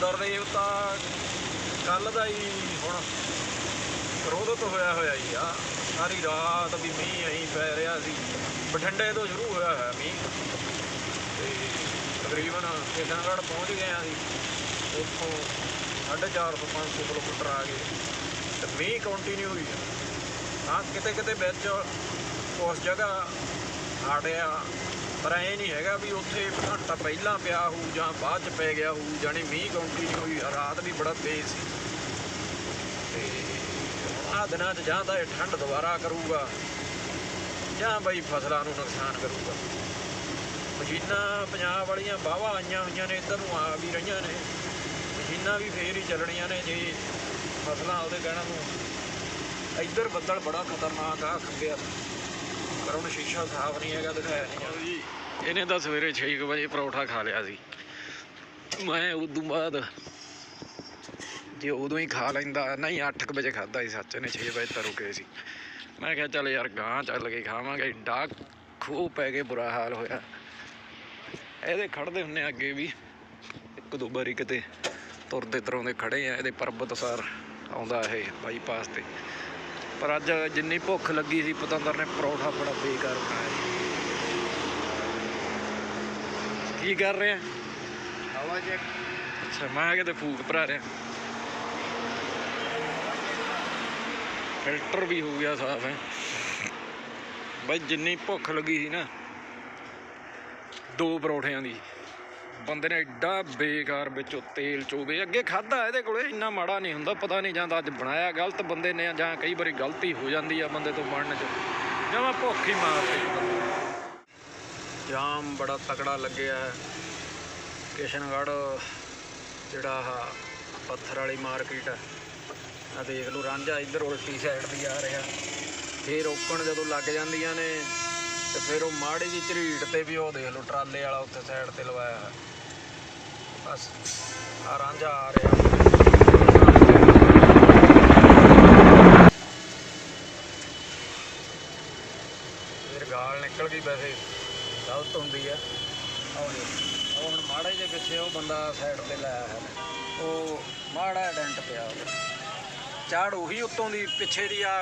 ਇੰਦਰਦੇਵ ਤਾਂ ਕੱਲ ਦਾ ਹੀ ਹੁਣ ਕਰੋਧਤ ਹੋਇਆ ਹੋਇਆ ਹੀ ਆ। ਸਾਰੀ ਰਾਤ ਵੀ ਮੀਂਹ ਐਂ ਪੈ ਰਿਹਾ ਸੀ। ਬਠਿੰਡੇ ਤੋਂ ਸ਼ੁਰੂ ਹੋਇਆ ਹੋਇਆ ਮੀਂਹ। ਤੇ ਤਕਰੀਬਨ ਕਿਸ਼ਨਗੜ੍ਹ ਪਹੁੰਚ ਗਏ ਆ ਸੀ ਉੱਥੋਂ 450 ਤੋਂ 500 ਕਿਲੋਮੀਟਰ ਆ ਗਏ। ਤੇ ਮੀਂਹ ਕੰਟੀਨਿਊ ਹੀ ਆ। ਹਾਂ ਕਿਤੇ ਕਿਤੇ ਵਿੱਚ ਉਸ ਜਗ੍ਹਾ ਹਟਿਆ ਪਰ ਐ ਨਹੀਂ ਹੈਗਾ ਵੀ ਉੱਥੇ ਘੰਟਾ ਪਹਿਲਾਂ ਪਿਆ ਹੋਊ ਜਾਂ ਬਾਅਦ ਚ ਪੈ ਗਿਆ ਹੋਊ, ਜਾਣੀ ਮੀਂਹ ਕੰਟੀਨਿਊ ਹੋਈ, ਰਾਤ ਵੀ ਬੜਾ ਤੇਜ਼ ਸੀ। ਤੇ ਆ ਦਿਨਾਂ 'ਚ ਜਾਂ ਤਾਂ ਇਹ ਠੰਡ ਦੁਬਾਰਾ ਕਰੂਗਾ, ਜਾਂ ਬਈ ਫਸਲਾਂ ਨੂੰ ਨੁਕਸਾਨ ਕਰੂਗਾ। ਮਸ਼ੀਨਾਂ ਪੰਜਾਬ ਵਾਲੀਆਂ ਵਾਹਵਾ ਆਈਆਂ ਹੋਈਆਂ ਨੇ, ਇੱਧਰ ਨੂੰ ਆ ਵੀ ਰਹੀਆਂ ਨੇ। ਮਸ਼ੀਨਾਂ ਵੀ ਫੇਰ ਹੀ ਚੱਲਣੀਆਂ ਨੇ ਜੇ ਫਸਲਾਂ ਉਹਦੇ ਕਹਿਣਾ ਨੂੰ। ਇੱਧਰ ਬੱਦਲ ਬੜਾ ਖਤਰਨਾਕ ਆ ਖੰਗਿਆ ਪਰ ਹੁਣ ਸ਼ੀਸ਼ਾ ਸਾਫ਼ ਨਹੀਂ ਹੈਗਾ, ਦਿਖਾਇਆ ਨਹੀਂ ਜੀ ਇਹਨੇ ਤਾਂ ਸਵੇਰੇ 6 ਵਜੇ ਪਰੌਠਾ ਖਾ ਲਿਆ ਸੀ। ਮੈਂ ਉਦੋਂ ਬਾਅਦ ਜੇ ਉਦੋਂ ਹੀ ਖਾ ਲੈਂਦਾ, ਨਹੀਂ 8 ਵਜੇ ਖਾਦਾ ਸੀ ਸੱਚ ਨੇ 6 ਵਜੇ ਤਾਂ ਰੁਕੇ ਸੀ। ਮੈਂ ਕਿਹਾ ਚੱਲ ਯਾਰ ਗਾਂ ਚੱਲ ਕੇ ਖਾਵਾਂਗੇ ਡਾਕ ਖੂਹ ਪੈ ਕੇ ਬੁਰਾ ਹਾਲ ਹੋਇਆ। ਇਹਦੇ ਖੜਦੇ ਹੁੰਨੇ ਅੱਗੇ ਵੀ, ਇੱਕ ਦੋ ਵਾਰੀ ਕਿਤੇ ਤੁਰਦੇ ਤਰਾਉਂਦੇ ਖੜੇ ਆ, ਇਹਦੇ ਪਰਬਤ ਸਾਰ ਆਉਂਦਾ ਇਹ ਬਾਈਪਾਸ ਤੇ। ਪਰ ਅੱਜ ਜਿੰਨੀ ਭੁੱਖ ਲੱਗੀ ਸੀ, ਪਤੰਦਰ ਨੇ ਪਰੌਠਾ ਬੜਾ ਬੇਕਾਰ ਬਣਾਇਆ ਸੀ। ਕੀ ਕਰ ਰਿਹਾ? ਹਵਾ ਚੈੱਕ ਅੱਛਾ ਮੈਂ ਕਿਤੇ ਫੂਕ ਭਰਾ ਰਿਹਾ। ਫਿਲਟਰ ਵੀ ਹੋ ਗਿਆ ਸਾਫ਼ ਹੈ। ਬਾਈ ਜਿੰਨੀ ਭੁੱਖ ਲੱਗੀ ਸੀ ਨਾ ਦੋ ਪਰੌਠਿਆਂ ਦੀ। ਬੰਦੇ ਨੇ ਐਡਾ ਬੇਕਾਰ ਵਿੱਚੋਂ ਤੇਲ ਚੋਵੇ ਅੱਗੇ ਖਾਦਾ ਇਹਦੇ ਕੋਲੇ ਇੰਨਾ ਮਾੜਾ ਨਹੀਂ ਹੁੰਦਾ ਪਤਾ ਨਹੀਂ ਜਾਂਦਾ ਅੱਜ ਬਣਾਇਆ ਗਲਤ ਬੰਦੇ ਨੇ ਜਾਂ ਕਈ ਵਾਰੀ ਗਲਤੀ ਹੋ ਜਾਂਦੀ ਆ ਬੰਦੇ ਤੋਂ ਬਣਨ ਚ। ਜਮਾ ਭੁੱਖ ਹੀ ਮਾਰਦੀ ਜਾਮ ਬੜਾ ਤਕੜਾ ਲੱਗਿਆ ਹੈ। ਕਿਸ਼ਨਗੜ੍ਹ ਜਿਹੜਾ ਆਹ ਪੱਥਰ ਵਾਲੀ ਮਾਰਕੀਟ ਆ ਆ ਦੇਖ ਲਓ, ਰਾਂਝਾ ਇੱਧਰ ਉਲਟੀ ਸਾਈਡ ਦੀ ਆ ਰਿਹਾ। ਫੇਰ ਰੋਕਣ ਜਦੋਂ ਲੱਗ ਜਾਂਦੀਆਂ ਨੇ, ਤੇ ਫਿਰ ਉਹ ਮਾੜੀ ਜਿਹੀ ਝਰੀਟ ਤੇ ਵੀ ਉਹ ਦੇਖ ਲਓ, ਟਰਾਲੇ ਵਾਲਾ ਉੱਥੇ ਸਾਈਡ ਤੇ ਲਵਾਇਆ ਹੈ ਬਸ ਆ ਰਾਂਝਾ ਆ ਰਿਹਾ। ਫਿਰ ਗਾਲ ਨਿਕਲ ਗਈ ਵੈਸੇ। ਗਲਤ ਹੁੰਦੀ ਆ। ਆਹ ਦੇਖੋ, ਉਹ ਹੁਣ ਮਾੜੇ ਜਿਹੇ ਪਿੱਛੇ ਉਹ ਬੰਦਾ ਸਾਈਡ ਤੇ ਲਾਇਆ ਹੈ ਉਹ ਮਾੜਾ ਡੈਂਟ ਪਿਆ ਉਹਦੇ। ਚਾੜ ਉਹੀ ਉੱਤੋਂ ਦੀ ਪਿੱਛੇ ਦੀ ਆ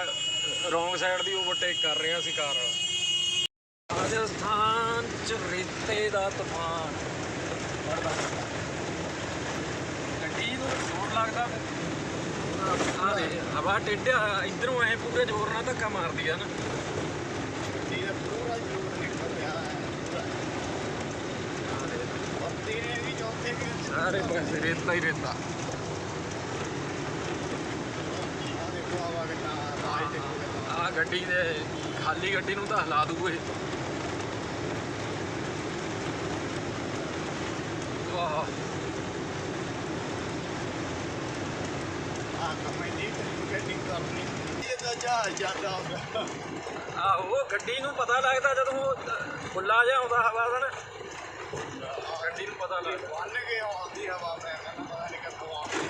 ਰੋਂਗ ਸਾਈਡ ਦੀ ਓਵਰਟੇਕ ਕਰ ਰਿਹਾ ਸੀ ਕਾਰ ਵਾਲਾ। ਰਾਜਸਥਾਨ ਚ ਰੇਤੇ ਦਾ ਤੂਫਾਨ। ਗੱਡੀ ਨੂੰ ਜ਼ੋਰ ਲੱਗਦਾ ਆ ਦੇ ਹਵਾ ਟੇਢਿਆ ਇਧਰੋਂ ਐ ਪੂਰੇ ਜ਼ੋਰ ਨਾਲ ਧੱਕਾ ਮਾਰਦੀ ਆ ਨਾ ਗੱਡੀ ਦਾ ਪੂਰਾ ਜੂੜ ਨਿਕਲ ਰਿਹਾ ਹੈ ਬੱਤੀ ਨੇ ਵੀ ਚੌਥੇ ਕਿ ਸਾਰੇ ਪਾਸੇ ਰੇਤਾ ਹੀ ਰੇਤਾ ਆ ਗੱਡੀ ਦੇ ਖਾਲੀ ਗੱਡੀ ਨੂੰ ਤਾਂ ਹਿਲਾ ਦੂ ਵਾਹ ਆ ਕਮਾਈ ਨਹੀਂ ਗੱਡੀ ਕਰਨੀ ਇਹ ਤਾਂ ਜਹਾਜ਼ ਜਾਂਦਾ ਹੁੰਦਾ ਆਹੋ ਗੱਡੀ ਨੂੰ ਪਤਾ ਲੱਗਦਾ ਜਦੋਂ ਉਹ ਖੁੱਲਾ ਜਿਹਾ ਆਉਂਦਾ ਹਵਾ ਦਾ ਨਾ ਗੱਡੀ ਨੂੰ ਪਤਾ ਲੱਗਦਾ ਬੰਨ ਕੇ ਆਉਂਦੀ ਹਵਾ ਮੈਂ ਕਹਿੰਦਾ ਪਤਾ ਨਹੀਂ ਕਿੱਥੋਂ ਆਉਂਦੀ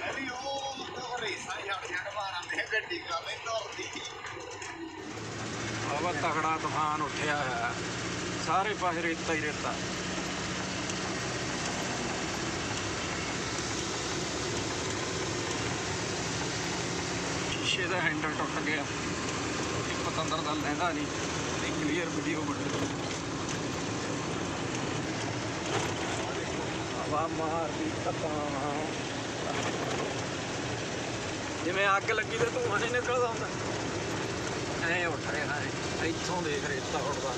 ਮੈਂ ਵੀ ਉਹ ਮਤਲਬ ਰੇਸਾਂ ਛੱਡ ਛੱਡ ਮਾਰਾਂ ਮੈਂ ਗੱਡੀ ਕਰ ਨਹੀਂ ਤੁਰਦੀ ਹਵਾ ਤਕੜਾ ਤੂਫਾਨ ਉੱਠਿਆ ਹੈ ਸਾਰੇ ਪਾਸੇ ਰੇਤਾ ਹੀ ਰੇਤਾ ਸ਼ੀਸ਼ੇ ਦਾ ਹੈਂਡਲ ਟੁੱਟ ਗਿਆ ਇੱਕ ਪਤੰਦਰ ਦਾ ਲੈਂਦਾ ਨਹੀਂ ਤੇ ਕਲੀਅਰ ਵੀਡੀਓ ਬਣ ਹਵਾ ਮਾਰਦੀ ਤਪਾਂ ਜਿਵੇਂ ਅੱਗ ਲੱਗੀ ਤੇ ਧੂਆਂ ਨਹੀਂ ਨਿਕਲਦਾ ਹੁੰਦਾ। ਐ ਉੱਠ ਰਿਹਾ ਹੈ ਇੱਥੋਂ ਦੇਖ ਰੇਤਾ ਉੱਡਦਾ।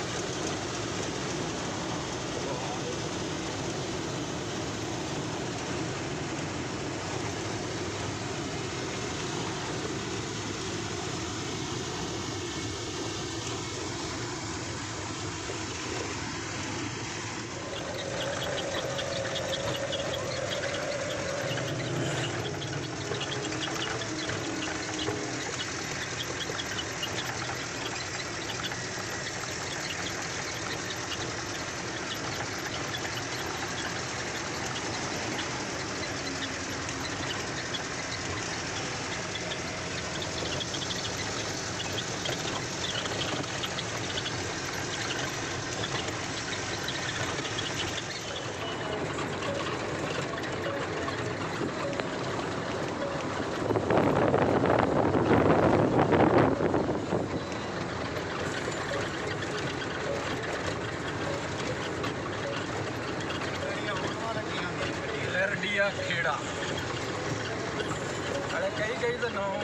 ਕਈ ਕਈ ਦਿਨੋਂ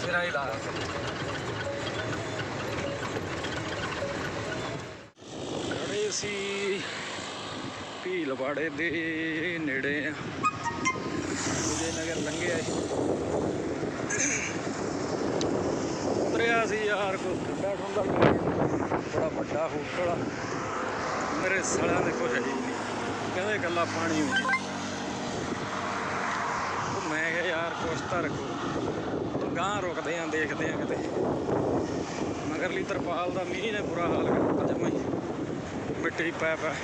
ਸਿਰਾ ਹੀ ਲਾ। ਖੜੇ ਸੀ ਭੀਲਵਾੜੇ ਦੇ ਨੇੜੇ ਆ। ਵਿਜੇ ਨਗਰ ਲੰਘਿਆ ਸੀ। ਉਤਰਿਆ ਸੀ ਯਾਰ ਕੋ ਠੰਡਾ ਠੰਡਾ ਬੜਾ ਵੱਡਾ ਹੋਟਲ ਆ। ਮੇਰੇ ਸਾਲਿਆਂ ਦੇ ਕੁਛ ਹੈ ਨਹੀਂ। ਕਹਿੰਦੇ ਇਕੱਲਾ ਪਾਣੀ ਵੀ ਮੈਂ ਕਿਹਾ ਯਾਰ ਕੁਛ ਤਾਂ ਰੱਖੋ। ਗਾਂ ਰੁਕਦੇ ਆਂ, ਦੇਖਦੇ ਆਂ ਕਿਤੇ। ਮਗਰਲੀ ਤਰਪਾਲ ਦਾ ਮੀਂਹ ਨੇ ਬੁਰਾ ਹਾਲ ਕਰਤਾ ਜਮਾਂ ਹੀ ਮਿੱਟੀ ਪੈ ਪੈ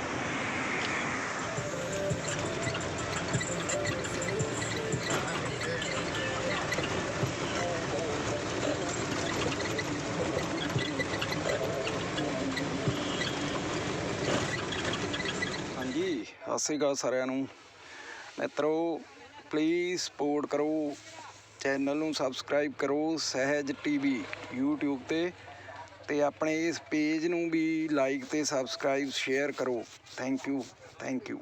ਹਾਂਜੀ, ਸਤਿ ਸ੍ਰੀ ਅਕਾਲ ਸਾਰਿਆਂ ਨੂੰ। ਮਿੱਤਰੋ ਪਲੀਜ਼ ਸਪੋਰਟ ਕਰੋ। ਚੈਨਲ ਨੂੰ ਸਬਸਕ੍ਰਾਈਬ ਕਰੋ, ਸਹਿਜ ਟੀਵੀ YouTube ਤੇ। ਤੇ ਆਪਣੇ ਇਸ ਪੇਜ ਨੂੰ ਵੀ ਲਾਈਕ ਤੇ ਸਬਸਕ੍ਰਾਈਬ ਸ਼ੇਅਰ ਕਰੋ। Thank you thank you